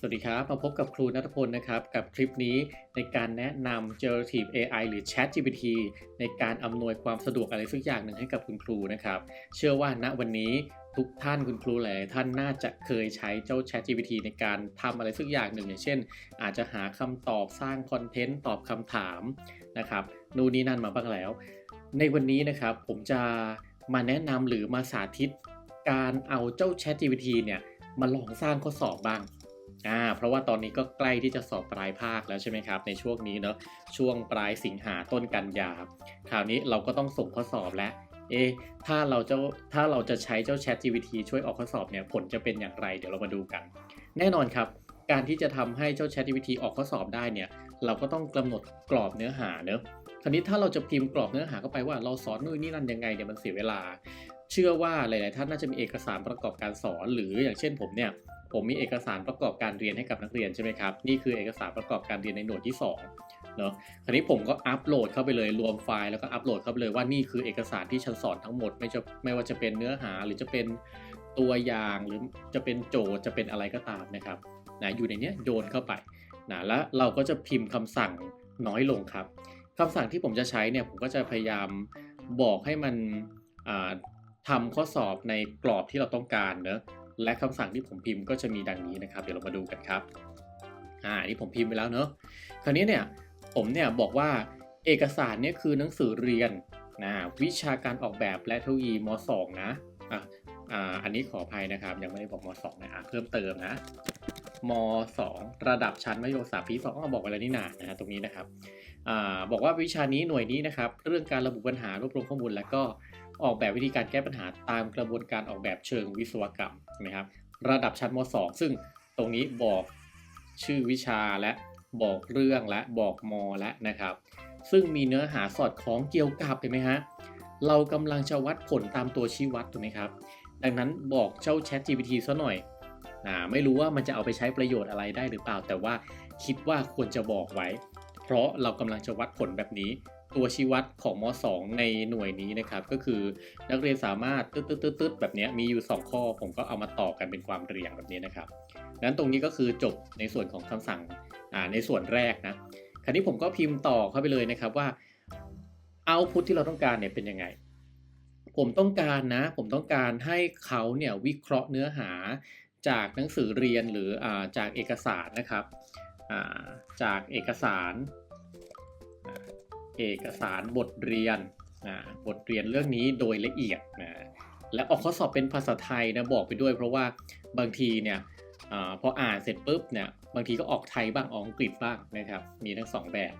สวัสดีครับ มาพบกับครูนัทพลนะครับ กับคลิปนี้ในการแนะนำ Generative AI หรือ Chat GPT ในการอำนวยความสะดวกอะไรสักอย่างหนึ่งให้กับคุณครูนะครับ เชื่อว่าณวันนี้ทุกท่านคุณครูหลายท่านน่าจะเคยใช้เจ้า Chat GPT ในการทำอะไรสักอย่างหนึ่งอย่างเช่น อาจจะหาคำตอบสร้างคอนเทนต์ตอบคำถามนะครับนู่นนี่นั่นมาบ้างแล้ว ในวันนี้นะครับผมจะมาแนะนำหรือมาสาธิต การเอาเจ้า Chat GPT เนี่ยมาลองสร้างข้อสอบบ้าง อ่าเพราะว่าตอนนี้ก็ใกล้ที่จะสอบปลายภาคแล้วใช่ไหมครับ ในช่วงนี้เนาะช่วงปลายสิงหาต้นกันยาคราวนี้เราก็ต้องส่งข้อสอบแล้วเอะถ้าเราจะถ้าเราจะใช้เจ้า Chat GPT ช่วยออกข้อสอบเนี่ยผลจะเป็นอย่างไร เดี๋ยวเรามาดูกัน แน่นอนครับ การที่จะทำให้เจ้า Chat GPT ออกข้อสอบได้เนี่ย เราก็ต้องกำหนดกรอบเนื้อหาเนอะคราวนี้ถ้าเราจะพิมพ์กรอบเนื้อหาเข้าไปว่าเราสอนนู่นนี่นั่นยังไงเนี่ยมันเสียเวลา เชื่อว่าหลาย ๆ ท่านน่าจะมีเอกสารประกอบการสอน หรืออย่างเช่นผมเนี่ย ผมมีเอกสารประกอบการเรียนให้กับนักเรียนใช่ไหมครับ นี่คือเอกสารประกอบการเรียนในหน่วยที่2เนาะคราวนี้ผมก็อัปโหลดเข้าไปเลยรวมไฟล์แล้วก็อัปโหลดเข้าไปเลยว่านี่คือเอกสารที่ฉันสอนทั้งหมดไม่จะไม่ว่าจะเป็นเนื้อหาหรือจะเป็นตัวอย่างหรือจะเป็นโจทย์จะเป็นอะไรก็ตามนะครับนะอยู่ในนี้โยนเข้าไปนะแล้วเราก็จะพิมพ์คำสั่งน้อยลงครับคำสั่งที่ผมจะใช้เนี่ยผมก็จะพยายามบอกให้มันอ่าทำข้อสอบในกรอบที่เราต้องการเนอะ และคำสั่งที่ผมพิมพ์ก็จะมีดังนี้นะครับ เดี๋ยวเรามาดูกันครับ อ่าอันนี้ผมพิมพ์ไปแล้วเนอะคราวนี้เนี่ยผมเนี่ยบอกว่าเอกสารเนี่ยคือหนังสือเรียนนะวิชาการออกแบบและเทคโนโลยีม .2 นะอะ อ่าอันนี้ขออภัยนะครับ ยังไม่ได้บอกม .2 นะอะเพิ่มเติมนะม .2 ระดับชั้นมัธยมศึกษาปี2ก็บอกไว้แล้วนี่นานะฮะตรงนี้นะครับอ่าบอกว่าวิชานี้หน่วยนี้นะครับ เรื่องการระบุปัญหารวบรวมข้อมูล แล้วก็ออกแบบวิธีการแก้ปัญหาตามกระบวนการออกแบบเชิงวิศวกรรมนะครับ ระดับชั้นม .2 ซึ่งตรงนี้บอกชื่อวิชาและบอกเรื่องและบอกมและนะครับ ซึ่งมีเนื้อหาสอดคล้องเกี่ยวกับเห็นไหมฮะเรากำลังจะวัดผลตามตัวชี้วัดถูกไหมครับ ดังนั้นบอกเจ้า Chat GPT ซะหน่อยอ่าไม่รู้ว่ามันจะเอาไปใช้ประโยชน์อะไรได้หรือเปล่า แต่ว่าคิดว่าควรจะบอกไว้ เพราะเรากำลังจะวัดผลแบบนี้ ตัวชี้วัดของม .2 ในหน่วยนี้นะครับ ก็คือนักเรียนสามารถตึ๊ดตึ๊ดตึ๊ดตึ๊ดแบบนี้มีอยู่ 2 ข้อ ผมก็เอามาต่อกันเป็นความเรียงแบบนี้นะครับนั้นตรงนี้ก็คือจบในส่วนของคำสั่งอ่าในส่วนแรกนะคราวนี้ผมก็พิมพ์ต่อเข้าไปเลยนะครับว่าเอาพุทที่เราต้องการเนี่ยเป็นยังไง ผมต้องการนะ ผมต้องการให้เขาเนี่ยวิเคราะห์เนื้อหาจากหนังสือเรียนหรืออจากเอกสารนะครับจากเอกสารเอกสารบทเรียนบทเรียนเรื่องนี้โดยละเอียดนะและออกข้อสอบเป็นภาษาไทยนะบอกไปด้วย เพราะว่าบางทีเนี่ยอพออ่านเสร็จปุ๊บเนี่ยบางทีก็ออกไทยบ้างออกอังกฤษบ้างนะครับมีทั้งสองแบบ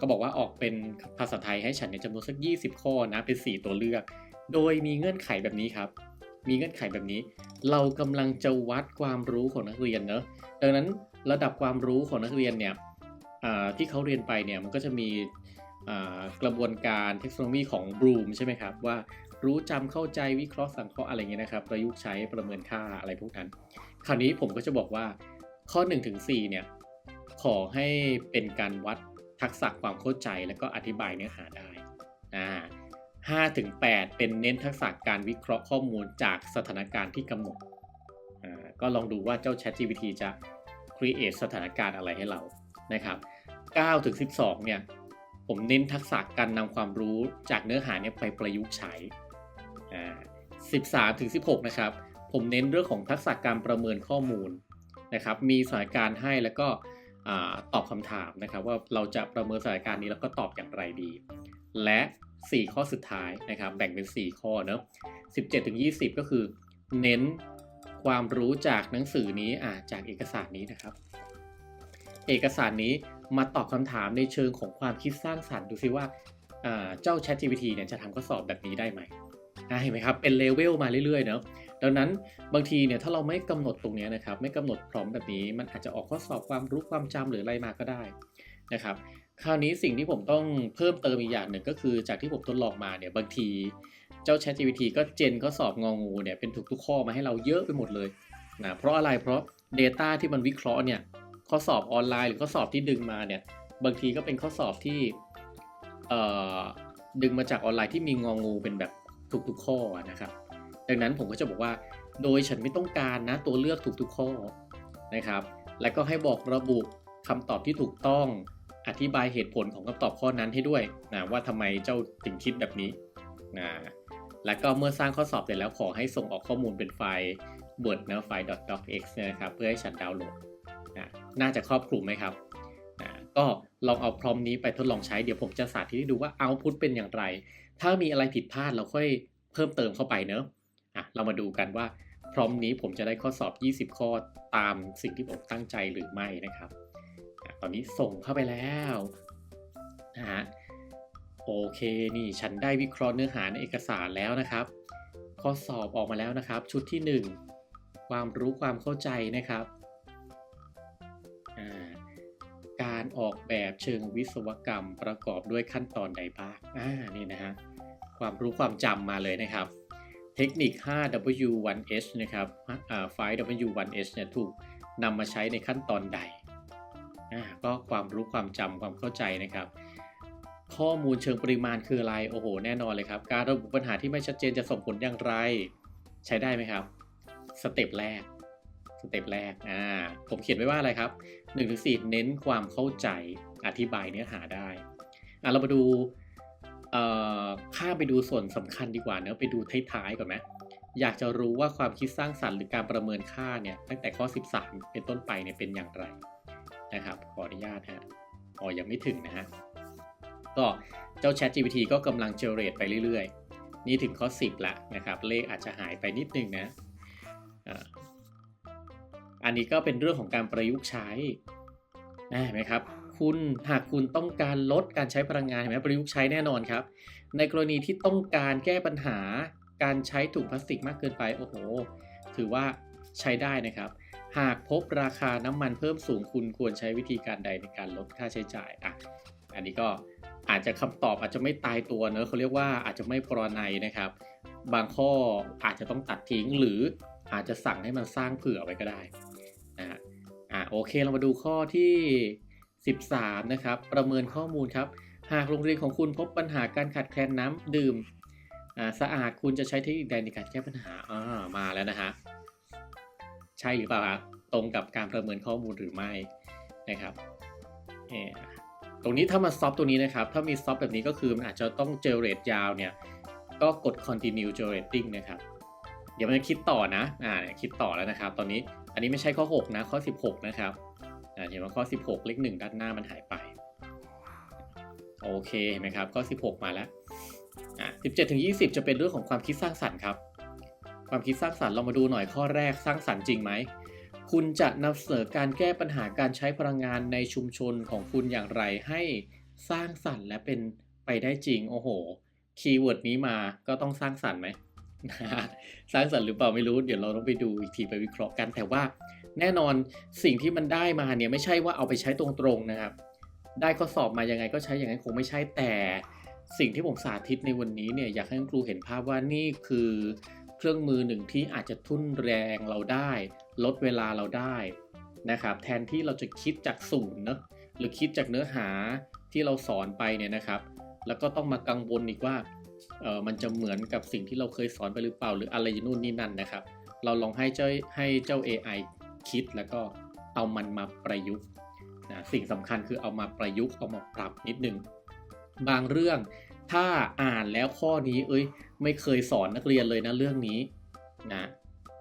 ก็บอกว่าออกเป็นภาษาไทยให้ฉันในจำนวนสัก 20 ข้อนะ เป็น 4 ตัวเลือก โดยมีเงื่อนไขแบบนี้ครับ มีเงื่อนไขแบบนี้ เรากำลังจะวัดความรู้ของนักเรียนเนอะดังนั้นระดับความรู้ของนักเรียนเนี่ยที่เขาเรียนไปเนี่ยมันก็จะมีกระบวนการเทคโนโลยีของบลูมใช่ไหมครับว่ารู้จำเข้าใจวิเคราะห์สังเคราะห์อะไรเงี้ยนะครับ ประยุกต์ใช้ประเมินค่าอะไรพวกนั้น คราวนี้ผมก็จะบอกว่าข้อ1ถึง4เนี่ยขอให้เป็นการวัด ทักษะความเข้าใจแล้วก็อธิบายเนื้อหาได้อ่าห้าถึงแปดเป็นเน้นทักษะการวิเคราะห์ข้อมูลจากสถานการณ์ที่กำหนดอ่าก็ลองดูว่าเจ้า Chat GPT จะ create สถานการณ์อะไรให้เรานะครับ9ถึง12เนี่ยผมเน้นทักษะการนำความรู้จากเนื้อหาเนี่ยไปประยุกต์ใช้อ่า13ถึง16นะครับผมเน้นเรื่องของทักษะการประเมินข้อมูลนะครับมีสถานการณ์ให้แล้วก็ ตอบคำถามนะครับว่าเราจะประเมินสถานการณ์นี้แล้วก็ตอบอย่างไรดี และ 4 ข้อสุดท้ายนะครับแบ่งเป็น 4 ข้อเนาะ17ถึง20 ก็คือเน้นความรู้จากหนังสือนี้อ่าจากเอกสารนี้นะครับ เอกสารนี้มาตอบคำถามในเชิงของความคิดสร้างสรรค์ดูซิว่าเจ้า ChatGPT เนี่ยจะทำข้อสอบแบบนี้ได้ไหมเห็นไหมครับ เป็นเลเวลมาเรื่อยๆเนาะ ดังนั้นบางทีเนี่ยถ้าเราไม่กำหนดตรงนี้นะครับ ไม่กำหนดพร้อมแบบนี้ มันอาจจะออกข้อสอบความรู้ความจำหรืออะไรมาก็ได้นะครับ คราวนี้สิ่งที่ผมต้องเพิ่มเติมอีกอย่างหนึ่งก็คือจากที่ผมทดลองมาเนี่ยบางทีเจ้า ChatGPT ก็เจนข้อสอบงองูเนี่ยเป็นถูกทุกข้อมาให้เราเยอะไปหมดเลยนะเพราะอะไรเพราะ Data ที่มันวิเคราะห์เนี่ยข้อสอบออนไลน์หรือข้อสอบที่ดึงมาเนี่ยบางทีก็เป็นข้อสอบที่ดึงมาจากออนไลน์ที่มีงองูเป็นแบบถูกทุกข้อนะครับ ดังนั้นผมก็จะบอกว่า โดยฉันไม่ต้องการนะตัวเลือกถูกทุกข้อนะครับ แล้วก็ให้บอกระบุคำตอบที่ถูกต้องอธิบายเหตุผลของคำตอบข้อนั้นให้ด้วยนะว่าทำไมเจ้าถึงคิดแบบนี้นะแล้วก็เมื่อสร้างข้อสอบเสร็จแล้วขอให้ส่งออกข้อมูลเป็นไฟล์ Word นะไฟล์ .docx นะครับเพื่อให้ฉันดาวน์โหลดนะน่าจะครอบคลุมไหมครับนะก็ลองเอาพร้อมนี้ไปทดลองใช้เดี๋ยวผมจะสาธิตให้ดูว่า output เป็นอย่างไร ถ้ามีอะไรผิดพลาดเราค่อยเพิ่มเติมเข้าไปเนอะ อะเรามาดูกันว่าพร้อมนี้ผมจะได้ข้อสอบ 20 ข้อตามสิ่งที่ผมตั้งใจหรือไม่นะครับอตอนนี้ส่งเข้าไปแล้วนะฮะโอเคนี่ฉันได้วิเคราะห์เนื้อหาในเอกสารแล้วนะครับ ข้อสอบออกมาแล้วนะครับ ชุดที่ 1 ความรู้ความเข้าใจนะครับการออกแบบเชิงวิศวกรรมประกอบด้วยขั้นตอนใดบ้างอ่านี่นะฮะความรู้ความจำมาเลยนะครับ ทคนิค 5W1H นะครับอ่าไฟล์ W1H เนี่ยถูกนำมาใช้ในขั้นตอนใด ก็ความรู้ความจำความเข้าใจนะครับ ข้อมูลเชิงปริมาณคืออะไร โอ้โห แน่นอนเลยครับ การระบุปัญหาที่ไม่ชัดเจนจะส่งผลอย่างไร ใช้ได้ไหมครับ สเต็ปแรก สเต็ปแรก อ่า ผมเขียนไว้ว่าอะไรครับ1นถึงสเน้นความเข้าใจ อธิบายเนื้อหาได้ อะ เรามาดู เอ่อข้ามไปดูส่วนสำคัญดีกว่าเนอะไปดูท้ายๆก่อนไหมอยากจะรู้ว่าความคิดสร้างสรรค์หรือการประเมินค่าเนี่ยตั้งแต่ข้อ 13 เป็นต้นไปเนี่ยเป็นอย่างไรนะครับ ขออนุญาตฮะอ๋อยังไม่ถึงนะฮะก็เจ้า Chat GPT ก็กำลังเจเรตไปเรื่อยๆ นี่ถึงข้อ 10 ละนะครับ เลขอาจจะหายไปนิดนึงนะอันนี้ก็เป็นเรื่องของการประยุกต์ใช้เห็นไหมครับ คุณหากคุณต้องการลดการใช้พลังงานเห็นไหมประยุกต์ใช้แน่นอนครับ ในกรณีที่ต้องการแก้ปัญหาการใช้ถุงพลาสติกมากเกินไปโอ้โห ถือว่าใช้ได้นะครับ หากพบราคาน้ำมันเพิ่มสูงคุณควรใช้วิธีการใดในการลดค่าใช้จ่ายอะอันนี้ก็อาจจะคำตอบอาจจะไม่ตายตัวเนอะเขาเรียกว่าอาจจะไม่ปรนัยนะครับ บางข้ออาจจะต้องตัดทิ้งหรืออาจจะสั่งให้มันสร้างเผื่อไว้ก็ได้นะฮะอ่าโอเคเรามาดูข้อที่ 13 นะครับ ประเมินข้อมูลครับ หากโรงเรียนของคุณพบปัญหาการขาดแคลนน้ำดื่มสะอาดคุณจะใช้เทคนิคใดในการแก้ปัญหาอ่ามาแล้วนะฮะใช่หรือเปล่าครับตรงกับการประเมินข้อมูลหรือไม่นะครับตรงนี้ถ้ามาซอฟตัวนี้นะครับ ถ้ามีซอฟแบบนี้ก็คือมันอาจจะต้องเจเรตยาวเนี่ยก็กด continue generating นะครับ เดี๋ยวมันจะคิดต่อนะ อ่าคิดต่อแล้วนะครับ ตอนนี้ อันนี้ไม่ใช่ข้อ 6 นะ ข้อ 16 นะครับ เห็นว่าข้อ 16 เลข1ด้านหน้ามันหายไป โอเคเห็นไหมครับข้อ 16 มาแล้วอ่า17ถึง20 จะเป็นเรื่องของความคิดสร้างสรรค์ครับ ความคิดสร้างสรรค์เรามาดูหน่อยข้อแรกสร้างสรรค์จริงไหมคุณจะนำเสนอการแก้ปัญหาการใช้พลังงานในชุมชนของคุณอย่างไรให้สร้างสรรค์และเป็นไปได้จริงโอ้โหคีย์เวิร์ดนี้มาก็ต้องสร้างสรรค์ไหมสร้างสรรค์หรือเปล่าไม่รู้เดี๋ยวเราต้องไปดูอีกทีไปวิเคราะห์กันแต่ว่า แน่นอนสิ่งที่มันได้มาเนี่ยไม่ใช่ว่าเอาไปใช้ตรงๆนะครับ ได้ข้อสอบมายังไงก็ใช้อย่างนั้นคงไม่ใช่แต่สิ่งที่ผมสาธิตในวันนี้เนี่ยอยากให้คุณครูเห็นภาพว่านี่คือเครื่องมือหนึ่งที่อาจจะทุ่นแรงเราได้ ลดเวลาเราได้นะครับ แทนที่เราจะคิดจากศูนย์เนอะหรือคิดจากเนื้อหาที่เราสอนไปเนี่ยนะครับ แล้วก็ต้องมากังวลอีกว่าเออมันจะเหมือนกับสิ่งที่เราเคยสอนไปหรือเปล่าหรืออะไรนู่นนี่นั่นนะครับ เราลองให้เจ้าให้เจ้า AI คิดแล้วก็เอามันมาประยุกต์นะสิ่งสำคัญคือเอามาประยุกต์เอามาปรับนิดนึงบางเรื่องถ้าอ่านแล้วข้อนี้ เอ้ย ไม่เคยสอนนักเรียนเลยนะเรื่องนี้นะ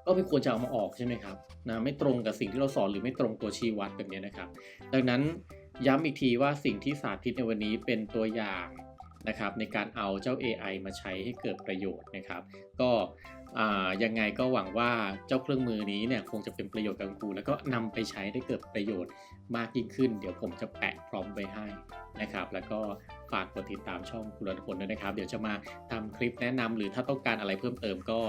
ก็ไม่ควรจะเอามาออกใช่ไหมครับนะไม่ตรงกับสิ่งที่เราสอนหรือไม่ตรงตัวชี้วัดแบบนี้นะครับ ดังนั้นย้ำอีกทีว่าสิ่งที่สาธิตในวันนี้เป็นตัวอย่างนะครับในการเอาเจ้า AI มาใช้ให้เกิดประโยชน์นะครับ ก็ ยังไงก็หวังว่าเจ้าเครื่องมือนี้เนี่ยคงจะเป็นประโยชน์กับครู แล้วก็นำไปใช้ได้เกิดประโยชน์มากยิ่งขึ้น เดี๋ยวผมจะแปะพร้อมไว้ให้นะครับ แล้วก็ฝากกดติดตามช่องคุณรัตพลด้วยนะครับ เดี๋ยวจะมาทำคลิปแนะนำหรือถ้าต้องการอะไรเพิ่มเติมก็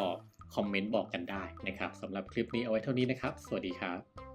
คอมเมนต์บอกกันได้นะครับสำหรับคลิปนี้เอาไว้เท่านี้นะครับ สวัสดีครับ